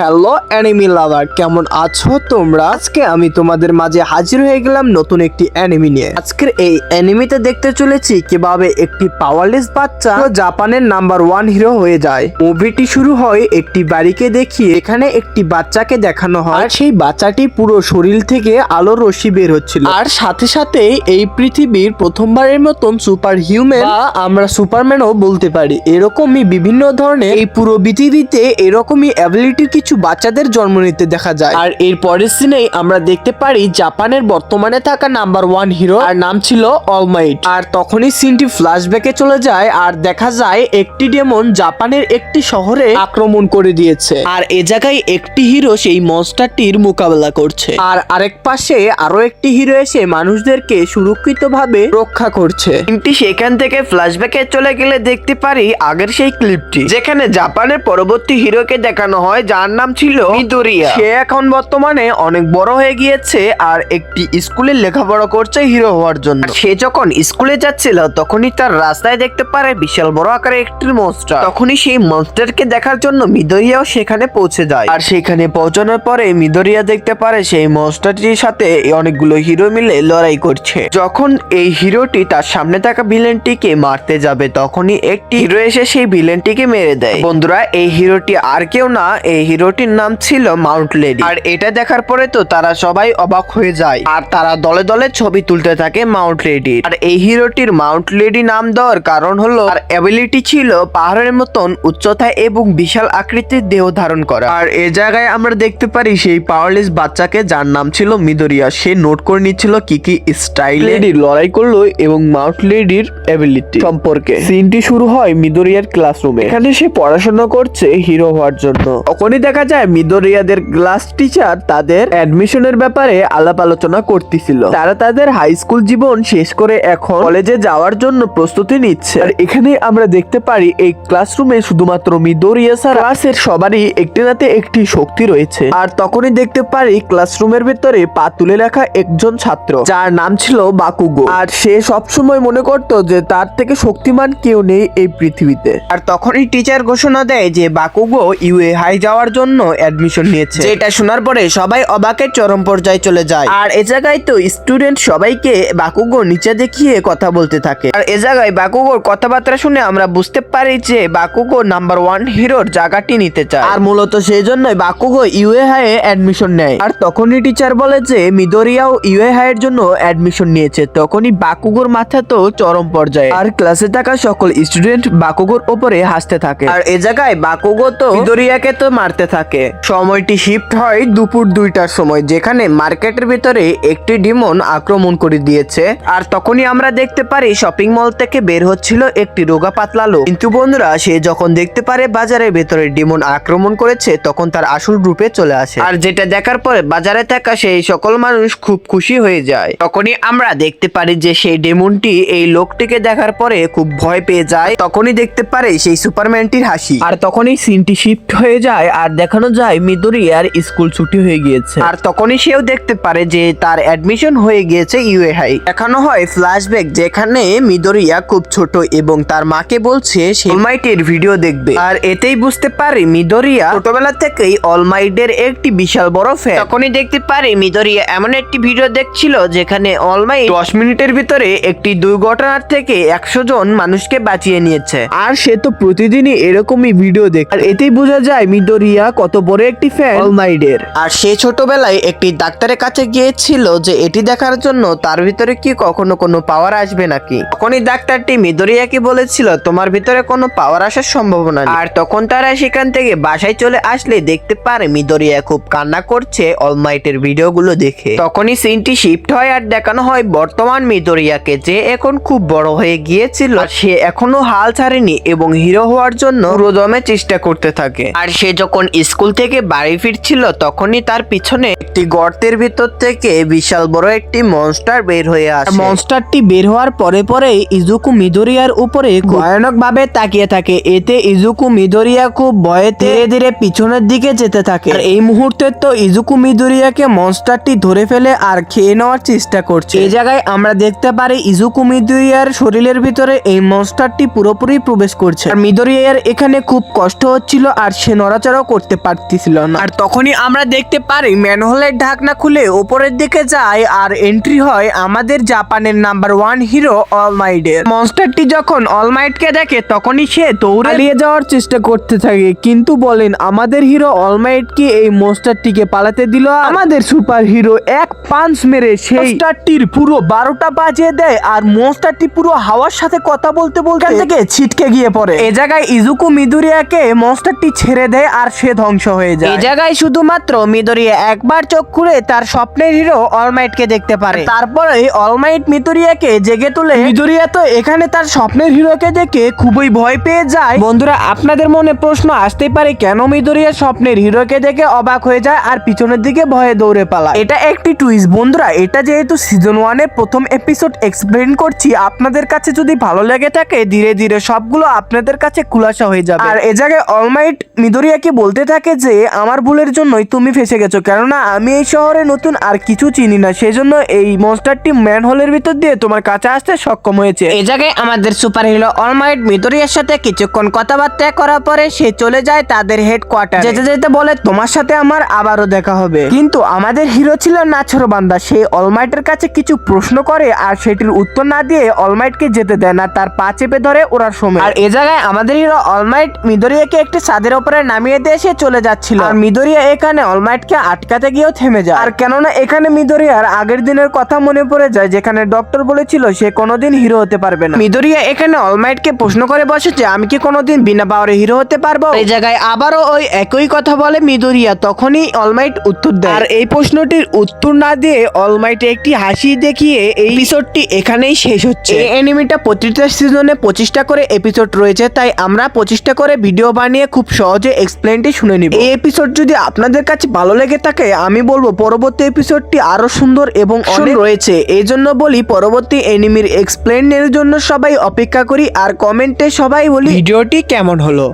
Hello enemy লাভার কেমন আছো তোমরা? আজকে আমি তোমাদের মাঝে হাজির হয়ে গেলাম নতুন একটি অ্যানিমি নিয়ে। আজকের এই অ্যানিমিতে দেখতে চলেছি কীভাবে একটি পাওয়ারলেস বাচ্চা জাপানের নাম্বার ওয়ান হিরো হয়ে যায়। মুভিটি শুরু হয় একটি বাড়িকে দেখিয়ে এখানে একটি বাচ্চাকে দেখানো হয়। আর সেই বাচ্চাটি পুরো শরীর থেকে আলোর রশ্মি বের হচ্ছিল। আর সাথে সাথে এই পৃথিবীর প্রথমবারের মতন সুপার হিউম্যান বা আমরা সুপারম্যানও বলতে পারি। এরকমই বিভিন্ন ধরনের এই পুরো পৃথিবীতে এরকমই অ্যাবিলিটির কিছু বাচ্চাদের জন্ম নিতে দেখা যায়। আর এর পরের সিনেই আমরা দেখতে পারি জাপানের বর্তমানে থাকা নাম্বার ওয়ান হিরো আর নাম ছিল অলমাইট আর তখনই সিনটি ফ্ল্যাশব্যাকে চলে যায় আর দেখা যায় একটি ডেমন জাপানের একটি শহরে আক্রমণ করে দিয়েছে। আর এ জায়গায় একটি হিরো সেই মনস্টারটির মোকাবেলা করছে। আর আরেক পাশে আরও একটি হিরো এসে মানুষদেরকে সুরক্ষিতভাবে রক্ষা করছে। কিন্তু সেখান থেকে ফ্ল্যাশব্যাকে চলে গেলে দেখতে পারি আগের সেই ক্লিপটি যেখানে জাপানের পরবর্তী হিরোকে দেখানো হয় যার নাম ছিল মিদোরিয়া। সে এখন বর্তমানে অনেক বড় হয়ে গিয়েছে আর একটি স্কুলে লেখাপড়া করছে হিরো হওয়ার জন্য। সে যখন স্কুলে যাচ্ছিল তখনই তার রাস্তায় দেখতে পারে বিশাল বড় আকারে একটি মনস্টার তখনই সেই মনস্টারকে দেখার জন্য মিদোরিয়াও সেখানে পৌঁছে যায়। আর সেখানে পৌঁছানোর পরে মিদোরিয়া দেখতে পারে সেই মনস্টারটির সাথে অনেকগুলো হিরো মিলে লড়াই করছে। যখন এই হিরোটি তার সামনে থাকা ভিলেনটিকে মারতে যাবে তখনই একটি হিরো এসে সেই ভিলেনটিকে মেরে দেয়। বন্ধুরা এই হিরোটি আর কেউ না এই হিরোটির নাম ছিল মাউন্ট লেডি। আর এটা দেখার পরে তো তারা সবাই অবাক হয়ে যায়। আর তারা দলে দলে ছবি তুলতে থাকে মাউন্ট লেডির আর এই হিরোটির মাউন্ট লেডি নাম দেওয়ার কারণ হলো আর অ্যাবিলিটি ছিল পাহাড়ের মতন উচ্চতা এবং বিশাল আকৃতির দেহ ধারণ করা। আর এ জায়গায় আমরা দেখতে পারি সেই পাওয়ারলেস বাচ্চাকে যার নাম ছিল মিদরিয়া। সে নোট করে নিচ্ছিল কি কি স্টাইল লেডি লড়াই করল এবং মাউন্ট লেডির অ্যাবিলিটি সম্পর্কে। সিনটি শুরু হয় মিদরিয়ার ক্লাসরুমে এখানে সে পড়াশোনা করছে হিরো হওয়ার জন্য। তখনই দেখা যায় মিদরিয়াদের ক্লাস টিচার তাদের অ্যাডমিশনের ব্যাপারে আলাপ আলোচনা করতেছিল। তারা তাদের হাই স্কুল জীবন শেষ করে এখন কলেজে যাওয়ার জন্য প্রস্তুতি নিচ্ছে। আর এখানে আমরা দেখতে পারি, এই ক্লাসরুমে শুধুমাত্র মিদরিয়া ছাড়া ক্লাসের সবারই একটি নাতে একটি শক্তি রয়েছে। আর তখনই দেখতে পারি, ক্লাসরুমের ভেতরে পা তুলে রাখা একজন ছাত্র, যার নাম ছিল বাকুগো। আর সে সবসময় মনে করত যে তার থেকে শক্তিমান কেউ নেই এই পৃথিবীতে। আর তখনই টিচার ঘোষণা দেয় যে বাকুগো ইউএ হাই যাওয়ার জন্য অ্যাডমিশন নিয়েছে। যেটা শোনার পরে সবাই অবাকের চরম পর্যায়ে চলে যায়। আর এ জায়গায় তো স্টুডেন্ট সবাইকে বাকুগো নিচে দেখিয়ে কথা বলতে থাকে। আর এ জায়গায় বাকুগোর কথাবার্তা শুনে আমরা বুঝতে পারি যে বাকুগো নাম্বার ওয়ান হিরোর জায়গাটি নিতে চায়। আর মূলত সেই জন্যই বাকুগো ইউএ হাই অ্যাডমিশন নেয়। আর তখনই টিচার বলে যে মিদরিয়াও ইউএ এর জন্য অ্যাডমিশন নিয়েছে তখনই বাকুগোর মাথা তো চরম পর্যায়ে। আর ক্লাসে থাকা সকল স্টুডেন্ট বাকুগোর ওপরে হাসতে থাকে। আর এ জায়গায় বাকুগো তো মিদরিয়াকে তো মারতে থাকে। সময়টি শিফট হয় দুপুর দুইটার সময়, যেখানে মার্কেটের ভিতরে একটি ডিমন আক্রমণ করে দিয়েছে। আর তখনই আমরা দেখতে পারি শপিং মল থেকে বের হচ্ছিল একটি রোগা পাতলা লোক। কিন্তু বন্ধুরা, সে যখন দেখতে পারে বাজারের ভেতরে ডিমন আক্রমণ করেছে, তখন তার আসল রূপে চলে আসে। আর যেটা দেখার পরে বাজারে থাকা সেই সকল মানুষ খুব খুশি হয়ে যায়। তখনই আমরা দেখতে পারি যে সেই ডেমনটি এই লোকটিকে দেখার পরে খুব ভয় পেয়ে যায়। তখনই দেখতে পারে সেই সুপারম্যানটির হাসি। আর তখনই সিনটি শিফট হয়ে যায়, আর দেখানো যায় মিদুরিয়ার স্কুল ছুটি হয়ে গিয়েছে। আর তখনই সেও দেখতে পারে যে তার অ্যাডমিশন হয়ে গিয়েছে ইউএ হাই দেখানো হয় ফ্ল্যাশব্যাক যেখানে মিদরিয়া খুব ছোট এবং তার মাকে বলছে, সে অলমাইটের ভিডিও দেখবে। আর এতেই বুঝতে পারে মিদরিয়া ছোটবেলা থেকেই অলমাইটের একটি বিশাল বড় ফ্যান তখনই দেখতে পারে মিদরিয়া এমন একটি ভিডিও দেখছিল যেখানে অলমাইট দশ মিনিটের ভিতরে একটি দুর্ঘটনার থেকে একশো জন মানুষকে বাঁচিয়ে নিয়েছে। আর সে তো প্রতিদিনই এরকমই ভিডিও দেখ। আর এতেই বোঝা যায় মিদরিয়া কত বড় একটি ফ্যান অলমাইডের আর সে ছোটবেলায় একটি ডাক্তারের কাছে গিয়েছিল যে এটি দেখার জন্য তার ভিতরে কি কখনো কোনো পাওয়ার আসবে নাকি? তখনই ডাক্তারটি মিদরিয়াকে বলেছিল, তোমার ভিতরে কোনো পাওয়ার আসার সম্ভাবনা নেই। আর তখন তারা সেখান থেকে বাসায় চলে আসলে দেখতে পারে মিদরিয়া খুব কান্না করছে অলমাইটের ভিডিওগুলো দেখে। তখনই সিনটি শিফট হয় আর দেখানো হয় বর্তমান মিদরিয়াকে যে এখন খুব বড় হয়ে গিয়েছিল সে এখনও হাল ছাড়েনি এবং হিরো হওয়ার জন্য রোদমে চেষ্টা করতে থাকে। আর সে যখন স্কুল থেকে বাড়ি ফিরছিল, তখনই তার পিছনে একটি গর্তের ভিতর থেকে বিশাল বড় একটি মনস্টার বের হয়ে আসে। মনস্টারটি বের হওয়ার পরে পরে ইজুকু মিদরিয়ার উপরে ভয়ানক ভাবে তাকিয়ে থাকে। এতে ইজুকু মিদোরিয়া খুব ভয়ে ধীরে ধীরে পিছনের দিকে যেতে থাকে। এই মুহূর্তে তো ইজুকু মিদরিয়াকে মনস্টারটি ধরে ফেলে আর খেয়ে নেওয়ার চেষ্টা করছে। এই জায়গায় আমরা দেখতে পারি ইজুকু মিদরিয়ার শরীরের ভিতরে এই মনস্টারটি পুরোপুরি প্রবেশ করছে। আর মিদরিয়ার এখানে খুব কষ্ট হচ্ছিল আর সে নড়াচড়াও করছে। করতে পারতেছিল না। আর তখনই আমরা দেখতে পারি ম্যানহোলের ঢাকনা খুলে উপরের দিকে যায় আর এন্ট্রি হয় আমাদের জাপানের নাম্বার ওয়ান হিরো অলমাইডের মনস্টারটি যখন অলমাইটকে দেখে তখনই সে দৌড়ে পালিয়ে যাওয়ার চেষ্টা করতে থাকে। কিন্তু বলেন আমাদের হিরো অলমাইট কি এই মনস্টারটিকে পালাতে দিল আমাদের সুপার হিরো এক পাঞ্চ মেরে সেই মনস্টারটির পুরো বারোটা বাজিয়ে দেয় আর মনস্টারটি পুরো হাওয়ার সাথে কথা বলতে বলতে থেকে ছিটকে গিয়ে পড়ে। এ জায়গায় ইজুকু মিদুরিয়াকে মনস্টারটি ছেড়ে দেয় আর সে ধ্বংস হয়ে যায়। এই জায়গায় শুধুমাত্র মিদুরিয়া একবার চোখ খুলে তার স্বপ্নের হিরো অলমাইটকে দেখতে পারে। তারপরে অলমাইট মিদুরিয়াকে জেগে তুলে মিদুরিয়া তো এখানে তার স্বপ্নের হিরোকে দেখে খুবই ভয় পেয়ে যায়। বন্ধুরা আপনাদের মনে প্রশ্ন আসতেই পারে কেন মিদুরিয়া স্বপ্নের হিরোকে দেখে অবাক হয়ে যায় আর পিছনের দিকে ভয়ে দৌড়ে পালায়? এটা একটি টুইস্ট বন্ধুরা এটা যেহেতু সিজন ওয়ানের প্রথম এপিসোড এক্সপ্লেন করছি আপনাদের কাছে যদি ভালো লেগে থাকে ধীরে ধীরে সবগুলো আপনাদের কাছে খুলাসা হয়ে যাবে। আর এ জায়গায় অলমাইট মিদরিয়াকে বলতে থাকে যে আমার ভুলের জন্যই তুমি ফেসে গেছো। কেননা আমি এই শহরে নতুন আর কিছু চিনি না। সেজন্য এই মনস্টারটি ম্যানহোলের ভিতর দিয়ে তোমার কাছে আসতে সক্ষম হয়েছে। এই জায়গায় আমাদের সুপার হিরো অলমাইট মিদরিয়ার সাথে কিছুক্ষণ কথাবার্তা করার পরে সে চলে যায় তাদের হেডকোয়ার্টার যেতে যেতে বলে তোমার সাথে আমার আবারও দেখা হবে। কিন্তু আমাদের হিরো ছিল নাছর বান্দা। সে অলমাইটের কাছে কিছু প্রশ্ন করে আর সেটির উত্তর না দিয়ে অলমাইটকে যেতে দেয় না। তার পা চেপে ধরে ওরার সময়। আর এ জায়গায় আমাদের হিরো অলমাইট মিদরিয়াকে একটি ছাদের উপরে নামিয়ে দিয়ে সে চলে যাচ্ছিল। আর মিদরিয়া এখানে অলমাইটকে আটকাতে গিয়েও থেমে যায়। আর কেননা এখানে মিদরিয়ার আগের দিনের কথা মনে পড়ে যায় যেখানে ডক্টর বলেছিল সে কোনোদিন হিরো হতে পারবে না। মিদরিয়া এখানে অলমাইটকে প্রশ্ন করে বসে যে আমি কি কোনোদিন বিনা পাওয়ারে হিরো হতে পারব? এই জায়গায় আবারও ওই একই কথা বলে মিদরিয়া তখনই অলমাইট উত্তর দেয়। আর এই প্রশ্নটির উত্তর না দিয়ে অলমাইট একটি হাসি দেখিয়ে এই এপিসোডটি এখানেই শেষ হচ্ছে। এই এনিমিটা প্রতিটা সিজনে পঁচিশটা করে এপিসোড রয়েছে তাই আমরা পঁচিশটা করে ভিডিও বানিয়ে খুব সহজে এক্সপ্লেনটি শুনে নিব। এই এপিসোড যদি আপনাদের কাছে ভালো লেগে থাকে আমি বলব পরবর্তী এপিসোডটি আরও সুন্দর এবং অনেক রয়েছে। এই জন্য বলি পরবর্তী এনিমির এক্সপ্লেনের জন্য সবাই অপেক্ষা করি আর কমেন্টে সবাই বলি ভিডিওটি কেমন হলো?